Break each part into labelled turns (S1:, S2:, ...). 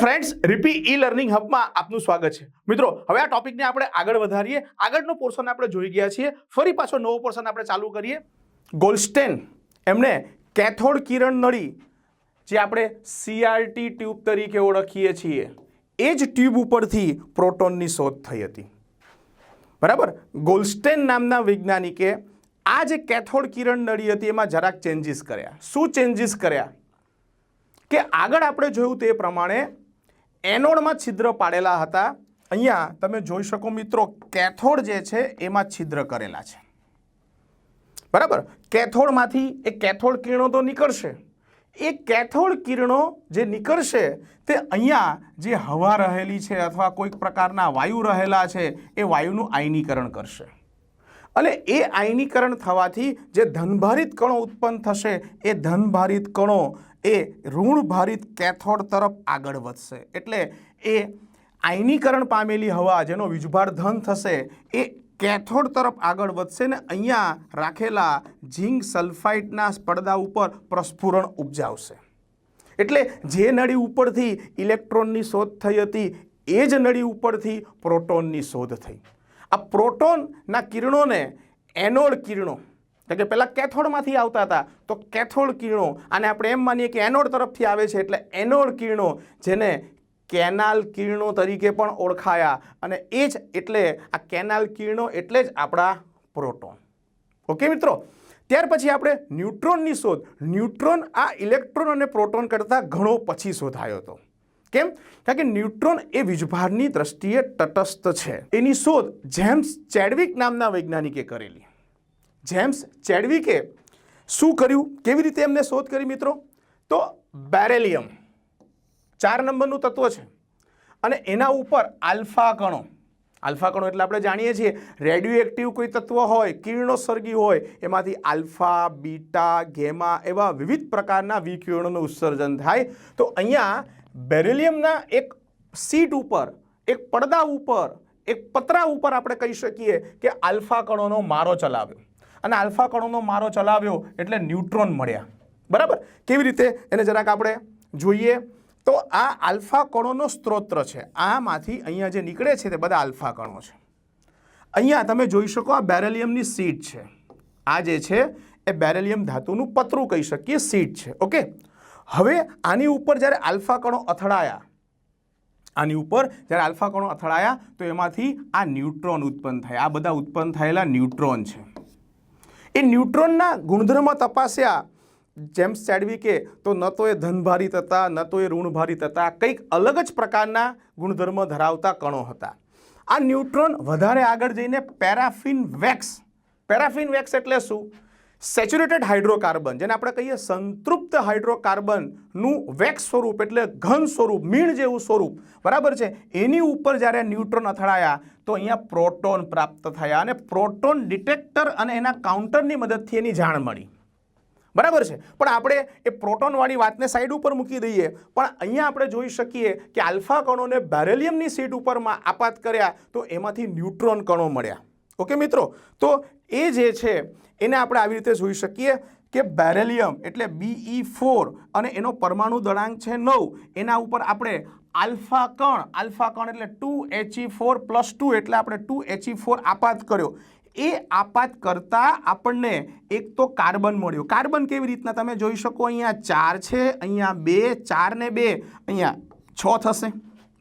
S1: Friends રીપી e learning હબમાં આપનું સ્વાગત છે. મિત્રો, હવે આ ટોપિકને આપણે આગળ વધારીએ. આગળનો પોર્શન આપણે જોઈ ગયા છીએ. ફરી પાછો નવો પોર્શન આપણે ચાલુ કરીએ. ગોલ્સ્ટેન એમણે કેથોડ કિરણ નળી, જે આપણે સીઆરટી ટ્યુબ તરીકે ઓળખીએ છીએ, એ જ ટ્યુબ ઉપરથી પ્રોટોનની શોધ થઈ હતી. બરાબર? ગોલ્સ્ટેન નામના વૈજ્ઞાનિકે આ જે કેથોડ કિરણ નળી હતી, એમાં જરાક ચેન્જીસ કર્યા. શું ચેન્જીસ કર્યા? કે આગળ આપણે જોયું તે પ્રમાણે એનોડમાં છિદ્ર પાડેલા હતા. અહીંયા તમે જોઈ શકો મિત્રો, કેથોડ જે છે, એમાં છિદ્ર કરેલા છે. બરાબર? કેથોડમાંથી એ કેથોડ કિરણો તો નીકળશે. એ કેથોડ કિરણો જે નીકળશે, તે અહીંયા જે હવા રહેલી છે અથવા કોઈક પ્રકારના વાયુ રહેલા છે, એ વાયુનું આયનીકરણ કરશે. અને એ આયનીકરણ થવાથી જે ધનભારિત કણો ઉત્પન્ન થશે, એ ધનભારિત કણો એ ઋણભારિત કેથોડ તરફ આગળ વધશે. એટલે એ આયનીકરણ પામેલી હવા જેનો વીજભાર ધન થશે, એ કેથોડ તરફ આગળ વધશે ને અહીંયા રાખેલા ઝીંક સલ્ફાઇટના પડદા ઉપર પ્રસ્ફુરણ ઉપજાવશે. એટલે જે નળી ઉપરથી ઇલેક્ટ્રોનની શોધ થઈ હતી, એ જ નળી ઉપરથી પ્રોટોનની શોધ થઈ. આ પ્રોટોનના કિરણોને એનોડ કિરણો એટલે કે પહેલાં કેથોડમાંથી આવતા હતા, તો કેથોડ કિરણો અને આપણે એમ માનીએ કે એનોડ તરફથી આવે છે એટલે એનોડ કિરણો, જેને કેનાલ કિરણો તરીકે પણ ઓળખાયા. અને એ જ એટલે આ કેનાલ કિરણો એટલે જ આપણા પ્રોટોન. ઓકે મિત્રો? ત્યાર પછી આપણે ન્યુટ્રોનની શોધ. ન્યુટ્રોન આ ઇલેક્ટ્રોન અને પ્રોટોન કરતાં ઘણો પછી શોધાયો હતો. કેમ? કારણ કે ન્યુટ્રોન એ વીજભારની દ્રષ્ટિએ તટસ્થ છે. એની શોધ જેમ્સ ચેડવિક નામના વૈજ્ઞાનિકે કરેલી. જેમ્સ ચેડવિકે શું કર્યું? કેવી રીતે એમને શોધ કરી મિત્રો? તો બેરેલિયમ ચાર નંબરનું તત્વ છે. અને એના ઉપર આલ્ફા કણો. આલ્ફા કણો એટલે આપણે જાણીએ છીએ રેડિયો એક્ટિવ કોઈ તત્વ હોય, કિરણોત્સર્ગી હોય, એમાંથી આલ્ફા, બીટા, ગેમા એવા વિવિધ પ્રકારના વિકિરણોનું ઉત્સર્જન થાય. તો અહીંયા બેરેલિયમના એક સીટ ઉપર, એક પડદા ઉપર, એક પતરા ઉપર આપણે કહી શકીએ કે આલ્ફા કણોનો મારો ચલાવ્યો. અને આલ્ફા કણોનો મારો ચલાવ્યો એટલે ન્યુટ્રોન મળ્યા. બરાબર? કેવી રીતે? એને જરાક આપણે જોઈએ. તો આ આલ્ફા કણોનો સ્ત્રોત્ર છે. આમાંથી અહીંયા જે નીકળે છે તે બધા આલ્ફા કણો છે. અહીંયા તમે જોઈ શકો આ બેરેલિયમની સીટ છે. આ જે છે, એ બેરેલિયમ ધાતુનું પતરું કહી શકીએ સીટ છે. ઓકે? હવે આની ઉપર જ્યારે આલ્ફા કણો અથડાયા, આની ઉપર જ્યારે આલ્ફા કણો અથડાયા, તો એમાંથી આ ન્યુટ્રોન ઉત્પન્ન થાય. આ બધા ઉત્પન્ન થયેલા ન્યુટ્રોન છે. એ ન્યુટ્રોનના ગુણધર્મ તપાસ્યા જેમ્સ ચેડવિકે, તો ન તો એ ધનભારિત હતા ન તો એ ઋણભારિત હતા કંઈક અલગ જ પ્રકારના ગુણધર્મ ધરાવતા કણો હતા. આ ન્યુટ્રોન વધારે આગળ જઈને પેરાફિન વેક્સ પેરાફિન વેક્સ એટલે શું? સેચ્યુરેટેડ હાઇડ્રોકાર્બન, જેને આપણે કહીએ સંતૃપ્ત હાઇડ્રોકાર્બનનું વેક્સ સ્વરૂપ એટલે ઘન સ્વરૂપ, મીણ જેવું સ્વરૂપ. બરાબર છે? એની ઉપર જ્યારે ન્યુટ્રોન અથડાયા, તો અહીંયા પ્રોટોન પ્રાપ્ત થયા અને પ્રોટોન ડિટેક્ટર અને એના કાઉન્ટરની મદદથી એની જાણ મળી. બરાબર છે? પણ આપણે એ પ્રોટોનવાળી વાતને સાઈડ ઉપર મૂકી દઈએ, પણ અહીંયા આપણે જોઈ શકીએ કે આલ્ફા કણોને બેરેલિયમની સીટ ઉપરમાં આપાત કર્યા, તો એમાંથી ન્યુટ્રોન કણો મળ્યા. ઓકે મિત્રો? તો એ જે છે એને આપણે આવી રીતે જોઈ શકીએ કે બેરેલિયમ એટલે બીઈ ફોર અને એનો પરમાણુ દળાંક છે નવ. એના ઉપર આપણે આલ્ફા કણ આલ્ફા કણ એટલે two H E four plus two એટલે આપણે ટુ એચઈ ફોર આપાત કર્યો. એ આપાત કરતાં આપણને એક તો કાર્બન મળ્યો. કાર્બન કેવી રીતના તમે જોઈ શકો? અહીંયા ચાર છે, અહીંયા બે, ચાર ને બે, અહીંયા છ થશે.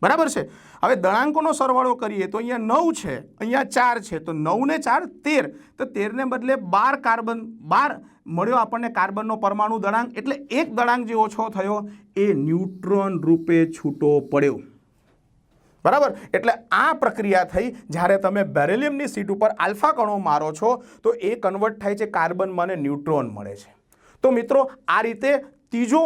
S1: બરાબર છે? હવે દળાંકોનો સરવાળો કરીએ તો અહીંયા નવ છે, અહીંયા ચાર છે, તો નવને ચાર, તેર. તો તેરને બદલે બાર કાર્બન, બાર મળ્યો આપણને કાર્બનનો પરમાણુ દળાંક, એટલે એક દળાંક જે ઓછો થયો, એ ન્યુટ્રોન રૂપે છૂટો પડ્યો. બરાબર? એટલે આ પ્રક્રિયા થઈ, જ્યારે તમે બેરેલિયમની સીટ ઉપર આલ્ફા કણો મારો છો, તો એ કન્વર્ટ થાય છે કાર્બનમાં અને ન્યુટ્રોન મળે છે. તો મિત્રો, આ રીતે ત્રીજો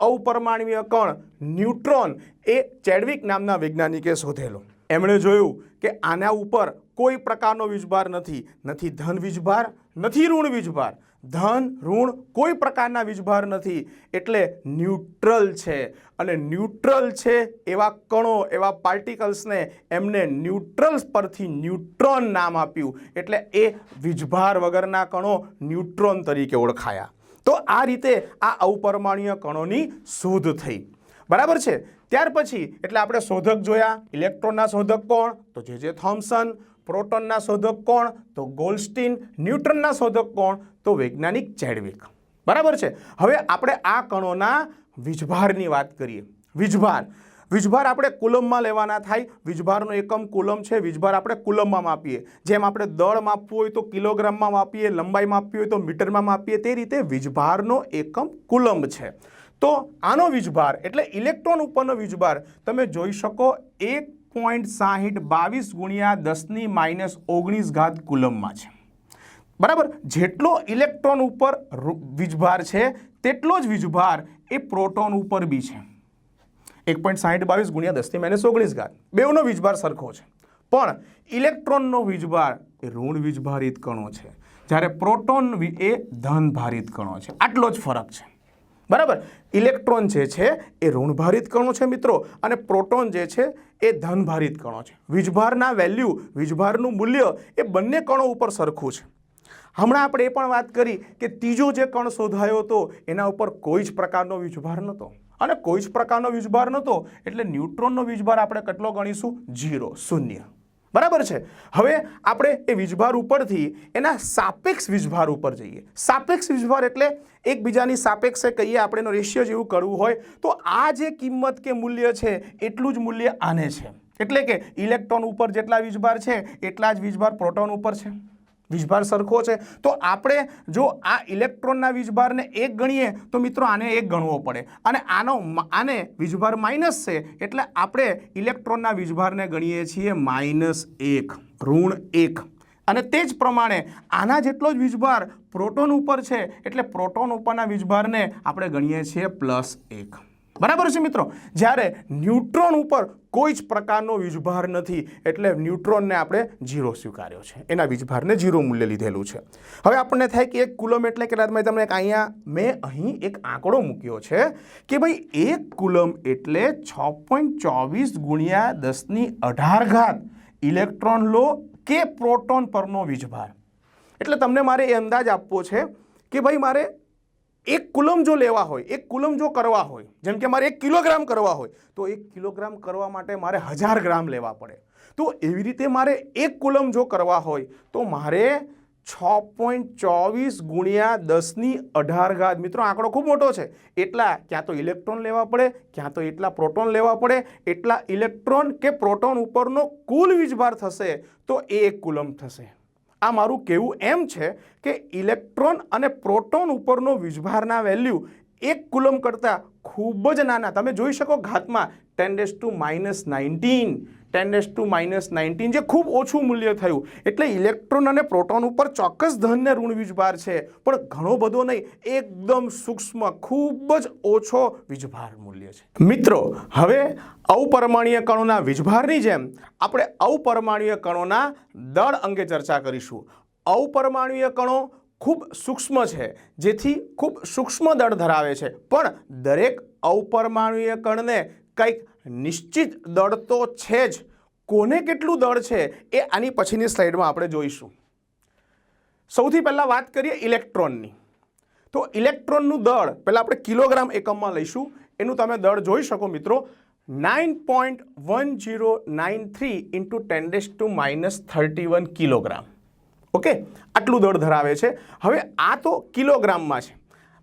S1: અવપરમાણવીય કણ ન્યુટ્રોન એ ચેડવિક નામના વૈજ્ઞાનિકે શોધેલો. એમણે જોયું કે આના ઉપર કોઈ પ્રકારનો વીજભાર નથી. નથી ધન વીજભાર, નથી ઋણ વીજભાર. ધન, ઋણ કોઈ પ્રકારના વીજભાર નથી. એટલે ન્યુટ્રલ છે. અને ન્યુટ્રલ છે એવા કણો, એવા પાર્ટિકલ્સને એમને ન્યુટ્રલ્સ પરથી ન્યુટ્રોન નામ આપ્યું. એટલે એ વીજભાર વગરના કણો ન્યુટ્રોન તરીકે ઓળખાયા. તો આ રીતે આ અવપરમાણીય કણોની શોધ થઈ. બરાબર છે? ત્યાર પછી એટલે આપણે શોધક જોયા. ઇલેક્ટ્રોનના શોધક કોણ? તો જે જે થોમ્સન પ્રોટોનના શોધક કોણ? તો ગોલ્સ્ટીન ન્યુટ્રનના શોધક કોણ? તો વૈજ્ઞાનિક ચેડવિક બરાબર છે? હવે આપણે આ કણોના વીજભારની વાત કરીએ. વીજભાર. વીજભાર આપણે કુલમમાં લેવાના થાય. વીજભારનો એકમ કુલમ છે. વીજભાર આપણે કુલમમાં માપીએ. જેમ આપણે દળ માપવું હોય તો કિલોગ્રામમાં માપીએ, લંબાઈ માપવી હોય તો મીટરમાં માપીએ. તે રીતે વીજભારનો એકમ કુલમ છે. તો આનો વીજભાર એટલે ઇલેક્ટ્રોન ઉપરનો વીજભાર તમે જોઈ શકો એક પોઈન્ટ સાહીઠ બાવીસ ગુણ્યા દસની માઇનસ ઓગણીસ ઘાત કુલમમાં છે. બરાબર? જેટલો ઇલેક્ટ્રોન ઉપર વીજભાર છે, તેટલો જ વીજભાર એ પ્રોટોન ઉપર બી છે. એક પોઈન્ટ સાહીઠ બાવીસ ગુણ્યા દસથી માઇનસ ઓગણીસ ઘાત. બેઉનો વીજભાર સરખો છે. પણ ઇલેક્ટ્રોનનો વીજભાર એ ઋણ વીજભારિત કણો છે. જ્યારે પ્રોટોન એ ધન ભારિત કણો છે. આટલો જ ફરક છે. બરાબર? ઇલેક્ટ્રોન જે છે એ ઋણભારિત કણો છે મિત્રો, અને પ્રોટોન જે છે એ ધનભારિત કણો છે. વીજભારના વેલ્યુ, વીજભારનું મૂલ્ય એ બંને કણો ઉપર સરખું છે. હમણાં આપણે એ પણ વાત કરી કે ત્રીજો જે કણ શોધાયો હતો, એના ઉપર કોઈ જ પ્રકારનો વીજભાર નહોતો. અને કોઈ જ પ્રકારનો વીજભાર નહોતો, એટલે ન્યુટ્રોનનો વીજભાર આપણે કેટલો ગણીશું? જીરો શૂન્ય. બરાબર છે? હવે આપણે એ વીજભાર ઉપરથી એના સાપેક્ષ વીજભાર ઉપર જઈએ. સાપેક્ષ વીજભાર એટલે એકબીજાની સાપેક્ષે કહીએ આપણે એનો રેશિયો જેવું કરવું હોય, તો આ જે કિંમત કે મૂલ્ય છે, એટલું જ મૂલ્ય આને છે. એટલે કે ઇલેક્ટ્રોન ઉપર જેટલા વીજભાર છે, એટલા જ વીજભાર પ્રોટોન ઉપર છે. વીજભાર સરખો છે. તો આપણે જો આ ઇલેક્ટ્રોનના વીજભારને એક ગણીએ, તો મિત્રો આને એક ગણવો પડે. અને આનો આને વીજભાર માઇનસ છે, એટલે આપણે ઇલેક્ટ્રોનના વીજભારને ગણીએ છીએ માઇનસ એક, ઋણ એક. અને તે જ પ્રમાણે આના જેટલો જ વીજભાર પ્રોટોન ઉપર છે, એટલે પ્રોટોન ઉપરના વીજભારને આપણે ગણીએ છીએ પ્લસ એક. બરાબર છે મિત્રો? જ્યારે ન્યુટ્રોન ઉપર કોઈ જ પ્રકારનો વીજભાર નથી, એટલે ન્યુટ્રોનને આપણે ઝીરો સ્વીકાર્યો છે. એના વીજભારને ઝીરો મૂલ્ય લીધેલું છે. હવે આપણને થાય કે એક કુલમ એટલે કેટલા મેં તમને એક અહીંયા મેં અહીં એક આંકડો મૂક્યો છે કે ભાઈ એક કુલમ એટલે છ પોઈન્ટ ચોવીસ ગુણ્યા દસની અઢાર ઘાત ઇલેક્ટ્રોન લો કે પ્રોટોન પરનો વીજભાર. એટલે તમને મારે એ અંદાજ આપવો છે કે ભાઈ મારે એક કુલમ જો લેવા હોય, એક કુલમ જો કરવા હોય, જેમ કે મારે એક કિલોગ્રામ કરવા હોય, તો એક કિલોગ્રામ કરવા માટે મારે હજાર ગ્રામ લેવા પડે. તો એવી રીતે મારે એક કુલમ જો કરવા હોય, તો મારે છ પોઈન્ટ ચોવીસ ગુણ્યા દસની અઢાર ઘાત, મિત્રો, આંકડો ખૂબ મોટો છે. એટલા ક્યાં તો ઇલેક્ટ્રોન લેવા પડે, ક્યાં તો એટલા પ્રોટોન લેવા પડે, એટલા ઇલેક્ટ્રોન કે પ્રોટોન ઉપરનો કુલ વીજભાર થશે, તો એ એક કુલમ થશે. આ મારું કહેવું એમ છે કે ઇલેક્ટ્રોન અને પ્રોટોન ઉપરનો વીજભારના વેલ્યુ એક કુલમ કરતાં ખૂબ જ નાના. તમે જોઈ શકો ઘાતમાં ten raise to minus nineteen. Ten raise to minus nineteen જે ખૂબ ઓછું મૂલ્ય થયું. એટલે ઇલેક્ટ્રોન અને પ્રોટોન ઉપર ચોક્કસ ધનને ઋણ વીજભાર છે. પણ ઘણો બધો નહીં, એકદમ સૂક્ષ્મ, ખૂબ જ ઓછો વીજભાર મૂલ્ય છે. મિત્રો, હવે અવપરમાણીય કણોના વીજભારની જેમ આપણે અવપરમાણીય કણોના દળ અંગે ચર્ચા કરીશું. અવપરમાણીય કણો ખૂબ સૂક્ષ્મ છે, જેથી ખૂબ સૂક્ષ્મ દળ ધરાવે છે. પણ દરેક અવપરમાણીય કણને કંઈક નિશ્ચિત દળ તો છે જ. કોને કેટલું દળ છે એ આની પછીની સ્લાઇડમાં આપણે જોઈશું. સૌથી પહેલાં વાત કરીએ ઇલેક્ટ્રોનની. તો ઇલેક્ટ્રોનનું દળ, પહેલાં આપણે કિલોગ્રામ એકમમાં લઈશું. એનું તમે દળ જોઈ શકો મિત્રો. Nine point one zero nine three into ten raise to minus thirty one kilogram. Okay? આટલું દળ ધરાવે છે. હવે આ તો કિલોગ્રામમાં છે.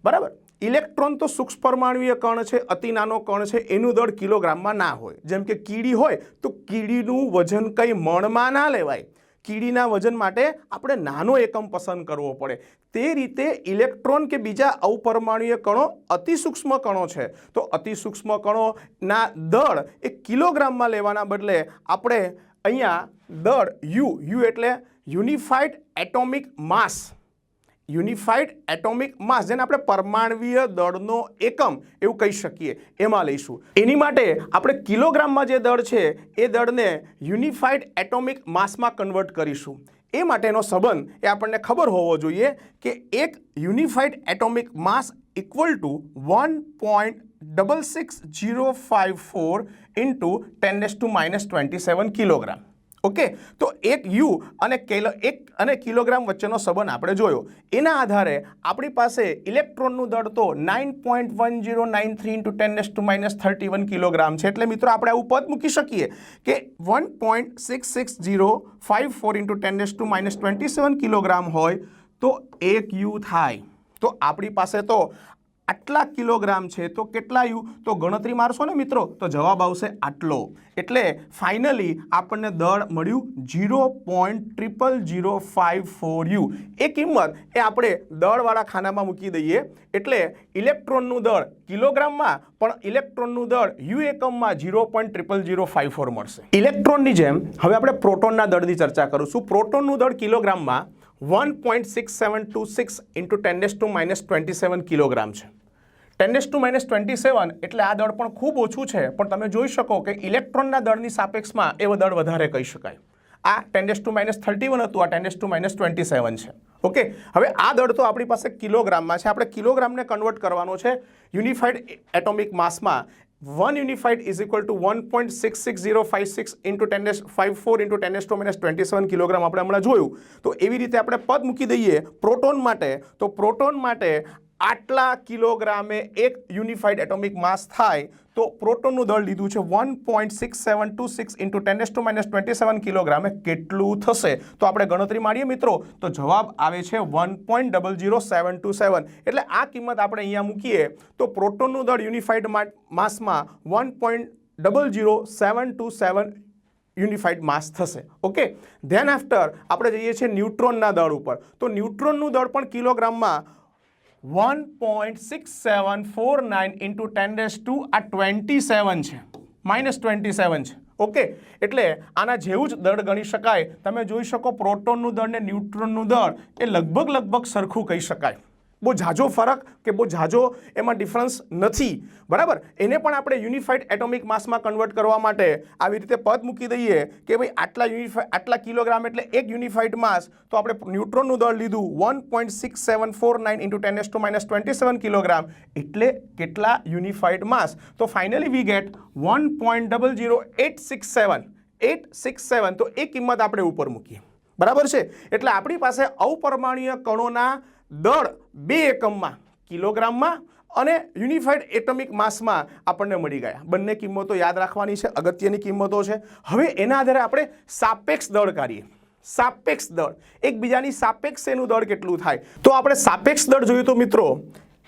S1: બરાબર? ઇલેક્ટ્રોન તો સૂક્ષ્મ પરમાણુય કણ છે, અતિ નાનો કણ છે, એનું દળ કિલોગ્રામમાં ના હોય. જેમ કે કીડી હોય, તો કીડીનું વજન કંઈ મણમાં ના લેવાય. કીડીના વજન માટે આપણે નાનો એકમ પસંદ કરવો પડે. તે રીતે ઇલેક્ટ્રોન કે બીજા અવપરમાણુય કણો અતિ સૂક્ષ્મ કણો છે. તો અતિ સૂક્ષ્મ કણોના દળ એ કિલોગ્રામમાં લેવાના બદલે આપણે અહીંયા દળ યુ યુ એટલે unified atomic mass unified atomic mass, જેને આપણે પરમાણવીય દળનો એકમ એવું કહી શકીએ, એમાં લઈશું. એની માટે આપણે કિલોગ્રામમાં જે દળ છે, એ દળને યુનિફાઈડ એટોમિક માસમાં કન્વર્ટ કરીશું. એ માટેનો સંબંધ એ આપણને ખબર હોવો જોઈએ કે એક unified atomic mass equal to one point double six zero five four into ten to minus twenty seven kilogram okay, તો એક યુ અને કેલો, એક અને કિલોગ્રામ વચ્ચેનો સંબંધ આપણે જોયો. એના આધારે આપણી પાસે ઇલેક્ટ્રોનનું દળ તો nine point one zero nine three into ten to minus thirty one kilogram છે. એટલે મિત્રો આપણે આવું પદ મૂકી શકીએ કે one point six six zero five four into ten to minus twenty seven kilogram હોય તો એક યુ થાય. તો આપણી પાસે તો આટલા કિલોગ્રામ છે, તો કેટલા યુ તો ગણતરી મારશો ને મિત્રો, તો જવાબ આવશે આટલો. એટલે ફાઇનલી આપણને દળ મળ્યું zero point triple zero five four U. એ કિંમત એ આપણે દળવાળા ખાનામાં મૂકી દઈએ. એટલે ઇલેક્ટ્રોનનું દળ કિલોગ્રામમાં, પણ ઇલેક્ટ્રોનનું દળ યુ એકમમાં zero point triple zero five four મળશે. ઇલેક્ટ્રોનની જેમ, હવે આપણે પ્રોટોનના દળની ચર્ચા કરીશું. પ્રોટોનનું દળ કિલોગ્રામમાં one point six seven two six into ten to minus twenty seven kilogram છે. Ten to minus twenty seven એટલે આ દળ પણ ખૂબ ઓછું છે. પણ તમે જોઈ શકો કે ઇલેક્ટ્રોનના દળની સાપેક્ષમાં એવો દળ વધારે કહી શકાય. આ ten raise to minus thirty one હતું, આ ten to minus twenty seven છે. ઓકે? હવે આ દળ તો આપણી પાસે કિલોગ્રામમાં છે. આપણે કિલોગ્રામને કન્વર્ટ કરવાનો છે. યુનિફાઈડ એટોમિક માસમાં one unified is equal to one point six six zero five six into ten five four into ten to minus twenty seven kilogram આપણે હમણાં જોયું. તો એવી રીતે આપણે પદ મૂકી દઈએ પ્રોટોન માટે. તો પ્રોટોન માટે આટલા કિલોગ્રામે એક યુનિફાઈડ એટોમિક માસ થાય, તો પ્રોટોનનું દળ લીધું છે one point six seven two six into ten to minus twenty seven કિલોગ્રામે કેટલું થશે? તો આપણે ગણતરી માણીએ મિત્રો, તો જવાબ આવે છે one point double zero seven two seven. એટલે આ કિંમત આપણે અહીંયા મૂકીએ, તો પ્રોટોનનું દળ યુનિફાઈડ માસમાં one point double zero seven two seven unified mass થશે. ઓકે? ધેન આફ્ટર આપણે જઈએ છીએ ન્યુટ્રોનના દળ ઉપર. તો ન્યુટ્રોનનું દળ પણ કિલોગ્રામમાં one point six seven four nine into ten raise to આ ટ્વેન્ટી સેવન છે. માઇનસ ટ્વેન્ટી સેવન છે. ઓકે એટલે આના જેવું જ દળ ગણી શકાય. તમે જોઈ શકો, પ્રોટોનનું દળ ને ન્યુટ્રોનનું દળ. એ લગભગ લગભગ સરખું કહી શકાય. બહુ ઝાઝો ફરક કે બહુ ઝાઝો એમાં ડિફરન્સ નથી. બરાબર? એને પણ આપણે યુનિફાઈડ એટોમિક માસમાં કન્વર્ટ કરવા માટે આવી રીતે પદ મૂકી દઈએ કે ભાઈ આટલા યુનિફાઈ આટલા કિલોગ્રામ એટલે એક યુનિફાઈડ માસ તો આપણે ન્યુટ્રોનનું દળ લીધું one point six seven four nine into ten to minus twenty seven kilogram એટલે કેટલા યુનિફાઈડ માસ તો finally we get one point double zero eight six seven eight six seven તો એ કિંમત આપણે ઉપર મૂકીએ. બરાબર છે? એટલે આપણી પાસે અવપરમાણીય કણોના દળ બે એકમમાં, કિલોગ્રામમાં અને યુનિફાઈડ એટમિક માસમાં આપણને મળી ગયા. બંને કિંમતો યાદ રાખવાની છે, અગત્યની કિંમતો છે. હવે એના આધારે આપણે સાપેક્ષ દળ કાઢીએ. સાપેક્ષ દળ. એકબીજાની સાપેક્ષ એનું દળ કેટલું થાય? તો આપણે સાપેક્ષ દળ જોયું તો મિત્રો,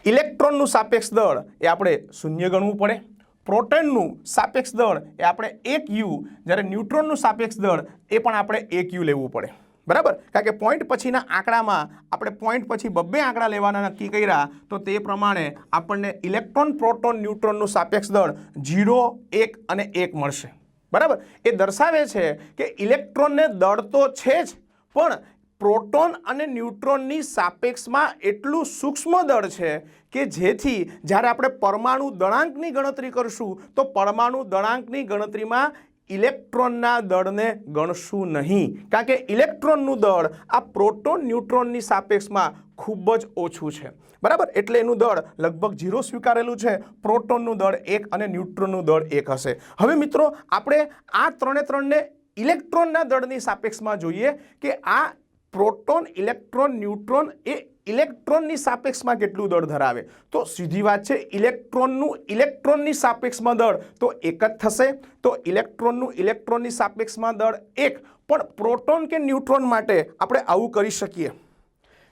S1: ઇલેક્ટ્રોનનું સાપેક્ષ દળ એ આપણે શૂન્ય ગણવું પડે. પ્રોટોનનું સાપેક્ષ દળ એ આપણે એક યુ, જ્યારે ન્યુટ્રોનનું સાપેક્ષ દળ એ પણ આપણે એક યુ લેવું પડે. બરાબર? કારણ કે પોઈન્ટ પછીના આંકડામાં આપણે પોઈન્ટ પછી બબ્બે આંકડા લેવાના નક્કી કર્યા, તો તે પ્રમાણે આપણને ઇલેક્ટ્રોન, પ્રોટોન, ન્યુટ્રોનનું સાપેક્ષ દળ ઝીરો એક અને એક મળશે. બરાબર? એ દર્શાવે છે કે ઇલેક્ટ્રોનને દળ તો છે જ, પણ પ્રોટોન અને ન્યુટ્રોનની સાપેક્ષમાં એટલું સૂક્ષ્મ દળ છે કે જેથી જ્યારે આપણે પરમાણુ દળાંકની ગણતરી કરશું, તો પરમાણુ દળાંકની ગણતરીમાં ઇલેક્ટ્રોનના દળને ગણશું નહીં. કારણ કે ઇલેક્ટ્રોનનું દળ આ પ્રોટોન ન્યુટ્રોનની સાપેક્ષમાં ખૂબ જ ઓછું છે. બરાબર? એટલે એનું દળ લગભગ ઝીરો સ્વીકારેલું છે. પ્રોટોનનું દળ એક અને ન્યુટ્રોનનું દળ એક હશે. હવે મિત્રો, આપણે આ ત્રણે ત્રણને ઇલેક્ટ્રોનના દળની સાપેક્ષમાં જોઈએ કે આ પ્રોટોન, ઇલેક્ટ્રોન, ન્યુટ્રોન એ ઇલેક્ટ્રોનની સાપેક્ષમાં કેટલું દળ ધરાવે? તો સીધી વાત છે, ઇલેક્ટ્રોનનું ઇલેક્ટ્રોનની સાપેક્ષમાં દળ તો એક જ થશે. તો ઇલેક્ટ્રોનનું ઇલેક્ટ્રોનની સાપેક્ષમાં દળ એક. પણ પ્રોટોન કે ન્યુટ્રોન માટે આપણે આવું કરી શકીએ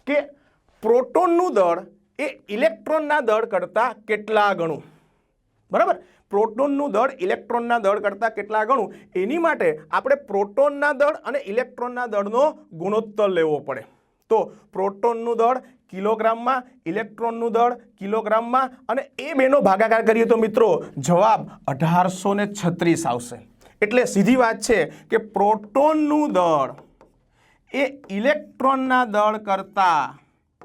S1: કે પ્રોટોનનું દળ એ ઇલેક્ટ્રોનના દળ કરતાં કેટલા ગણું? બરાબર? પ્રોટોનનું દળ ઇલેક્ટ્રોનના દળ કરતાં કેટલા ગણું? એની માટે આપણે પ્રોટોનના દળ અને ઇલેક્ટ્રોનના દળનો ગુણોત્તર લેવો પડે. તો પ્રોટોનનું દળ કિલોગ્રામમાં, ઇલેક્ટ્રોનનું દળ કિલોગ્રામમાં અને એ બેનો ભાગાકાર કરીએ તો મિત્રો જવાબ અઢારસો ને છત્રીસ આવશે. એટલે સીધી વાત છે કે પ્રોટોનનું દળ એ ઇલેક્ટ્રોનના દળ કરતાં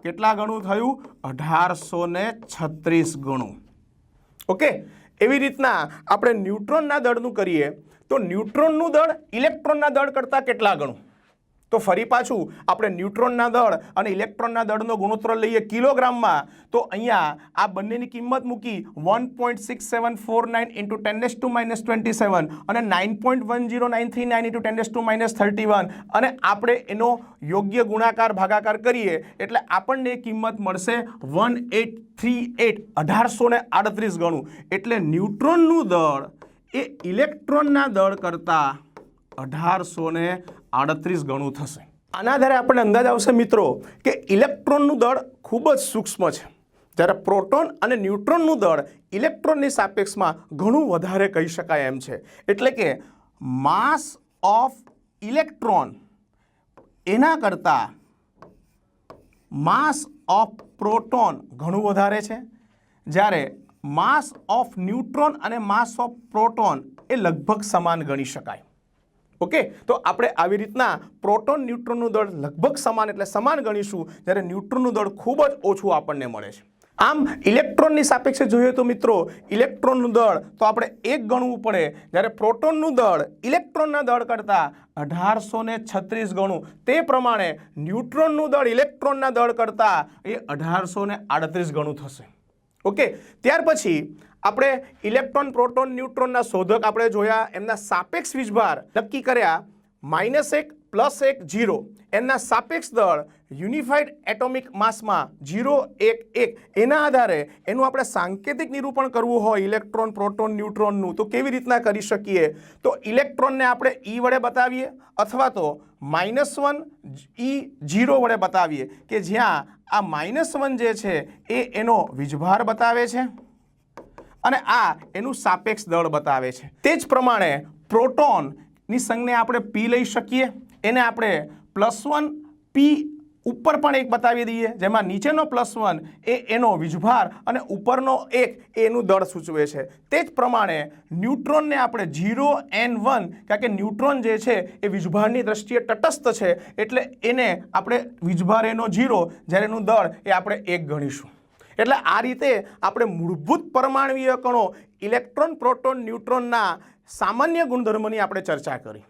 S1: કેટલા ગણું થયું? અઢારસો છત્રીસ ગણું. ઓકે? એવી રીતના આપણે ન્યુટ્રોનના દળનું કરીએ તો ન્યુટ્રોનનું દળ ઇલેક્ટ્રોનના દળ કરતાં કેટલા ગણું? તો ફરી પાછું આપણે ન્યુટ્રોનના દળ અને ઇલેક્ટ્રોનના દળનો ગુણોત્તર લઈએ કિલોગ્રામમાં. તો અહીંયા આ બંનેની કિંમત મૂકી one point six seven four nine into tens to minus twenty seven અને nine point one zero nine three nine into tens to minus thirty one અને આપણે એનો યોગ્ય ગુણાકાર, ભાગાકાર કરીએ એટલે આપણને કિંમત મળશે વન એટ થ્રી એટ અઢારસો ને આડત્રીસ ગણું. એટલે ન્યુટ્રોનનું દળ એ ઇલેક્ટ્રોનના દળ કરતાં અઢારસો ને આડત્રીસ ગણું થશે. આના આધારે આપણને અંદાજ આવશે મિત્રો કે ઇલેક્ટ્રોનનું દળ ખૂબ જ સૂક્ષ્મ છે. જ્યારે પ્રોટોન અને ન્યુટ્રોનનું દળ ઇલેક્ટ્રોનની સાપેક્ષમાં ઘણું વધારે કહી શકાય એમ છે. એટલે કે માસ ઓફ ઇલેક્ટ્રોન એના કરતાં માસ ઓફ પ્રોટોન ઘણું વધારે છે. જ્યારે માસ ઓફ ન્યુટ્રોન અને માસ ઓફ પ્રોટોન એ લગભગ સમાન ગણી શકાય. ઓકે? તો આપણે આવી રીતના પ્રોટોન ન્યુટ્રોનનું દળ લગભગ સમાન એટલે સમાન ગણીશું જ્યારે ન્યુટ્રોનનું દળ ખૂબ જ ઓછું આપણને મળે છે. આમ ઇલેક્ટ્રોનની સાપેક્ષે જોઈએ તો મિત્રો, ઇલેક્ટ્રોનનું દળ તો આપણે એક ગણવું પડે. જ્યારે પ્રોટોનનું દળ ઇલેક્ટ્રોનના દળ કરતાં અઢારસો ને છત્રીસ ગણું. તે પ્રમાણે ન્યુટ્રોનનું દળ ઇલેક્ટ્રોનના દળ કરતાં એ અઢારસો ને આડત્રીસ ગણું થશે. ઓકે, ત્યાર પછી આપણે ઇલેક્ટ્રોન, પ્રોટોન, ન્યુટ્રોનના શોધક આપણે જોયા, એમના સાપેક્ષ વીજભાર નક્કી કર્યા, માઇનસ એક પ્લસ એક જીરો. એમના સાપેક્ષ દળ યુનિફાઈડ એટોમિક માસમાં જીરો એક એક. એના આધારે એનું આપણે સાંકેતિક નિરૂપણ કરવું હોય, ઇલેક્ટ્રોન, પ્રોટોન, ન્યુટ્રોનનું, તો કેવી રીતના કરી શકીએ? તો ઇલેક્ટ્રોનને આપણે ઈ વડે બતાવીએ અથવા તો માઇનસ વન ઈ જીરો વડે બતાવીએ કે જ્યાં આ માઇનસ વન જે છે એ એનો વીજભાર બતાવે છે અને આ એનું સાપેક્ષ દળ બતાવે છે. તે જ પ્રમાણે પ્રોટોનની સંજ્ઞા આપણે પી લઈ શકીએ. એને આપણે પ્લસ વન પી ઉપર પણ એક બતાવી દઈએ. જેમાં નીચેનો પ્લસ વન એ એનો વીજભાર અને ઉપરનો એક એનું દળ સૂચવે છે. તે જ પ્રમાણે ન્યુટ્રોનને આપણે ઝીરો એન વન કારણ કે ન્યુટ્રોન જે છે એ વીજભારની દ્રષ્ટિએ તટસ્થ છે. એટલે એને આપણે વીજભાર એનો ઝીરો જ્યારે એનું દળ એ આપણે એક ગણીશું. એટલે આ રીતે આપણે મૂળભૂત પરમાણવીય કણો, ઇલેક્ટ્રોન, પ્રોટોન, ન્યુટ્રોનના સામાન્ય ગુણધર્મની આપણે ચર્ચા કરી.